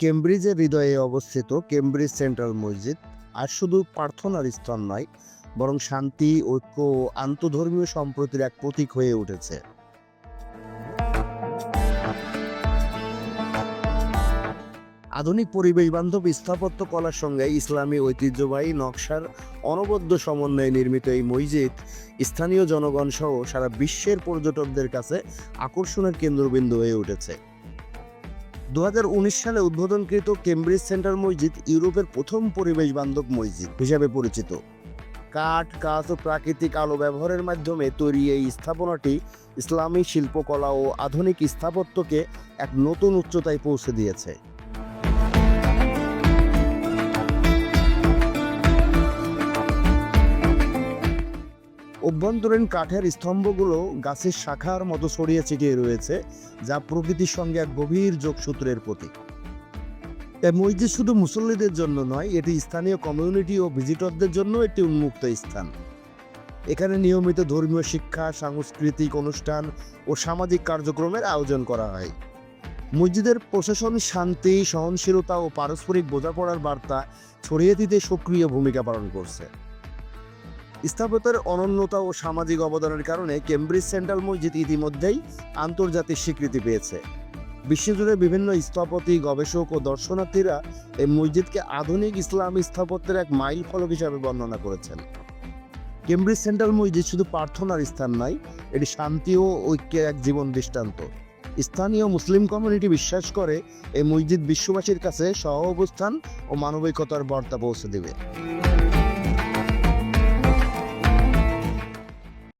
কেমব্রিজের হৃদয়ে অবস্থিত Cambridge central মসজিদ আর শুধু প্রার্থনার স্থান নয়, বরং শান্তি, ঐক্য ও আন্তধর্মীয় সম্প্রতির এক প্রতীক হয়ে উঠেছে। আধুনিক পরিবেশ বান্ধব স্থাপত্য কলার সঙ্গে ইসলামী ঐতিহ্যবাহী নকশার অনবদ্য সমন্বয়ে নির্মিত এই মসজিদ স্থানীয় জনগণ সহ সারা বিশ্বের পর্যটকদের কাছে আকর্ষণের কেন্দ্রবিন্দু হয়ে উঠেছে। দু হাজার উনিশ সালে উদ্বোধনকৃত কেমব্রিজ সেন্টার মসজিদ ইউরোপের প্রথম পরিবেশ বান্ধব মসজিদ হিসাবে পরিচিত। কাঠ, কাঁচ ও প্রাকৃতিক আলো ব্যবহারের মাধ্যমে তৈরি এই স্থাপনাটি ইসলামী শিল্পকলা ও আধুনিক স্থাপত্যকে এক নতুন উচ্চতায় পৌঁছে দিয়েছে। অভ্যন্তরীণ কাঠের স্তম্ভগুলো গাছের শাখার মতো ছড়িয়ে ছিটিয়ে রয়েছে, যা প্রকৃতির সঙ্গে এক গভীর যোগসূত্রের প্রতীক। এই মসজিদ শুধু মুসল্লিদের জন্য নয়, এটি স্থানীয় কমিউনিটি ও ভিজিটরদের জন্য একটি উন্মুক্ত স্থান। এখানে নিয়মিত ধর্মীয় শিক্ষা, সাংস্কৃতিক অনুষ্ঠান ও সামাজিক কার্যক্রমের আয়োজন করা হয়। মসজিদের প্রশাসন শান্তি, সহনশীলতা ও পারস্পরিক বোঝাপড়ার বার্তা ছড়িয়ে দিতে সক্রিয় ভূমিকা পালন করছে। স্থাপত্যের অনন্যতা ও সামাজিক অবদানের কারণে কেমব্রিজ সেন্ট্রাল মসজিদ ইতিমধ্যেই আন্তর্জাতিক স্বীকৃতি পেয়েছে। বিশ্বজুড়ে বিভিন্ন স্থপতি, গবেষক ও দর্শনার্থীরা এই মসজিদকে আধুনিক ইসলামী স্থাপত্যের এক মাইল ফলক হিসাবে বর্ণনা করেছেন। কেমব্রিজ সেন্ট্রাল মসজিদ শুধু প্রার্থনার স্থান নয় এটি শান্তি ও ঐক্যের এক জীবন দৃষ্টান্ত। স্থানীয় মুসলিম কমিউনিটি বিশ্বাস করে, এই মসজিদ বিশ্ববাসীর কাছে সহ অবস্থান ও মানবিকতার বার্তা পৌঁছে দেবে।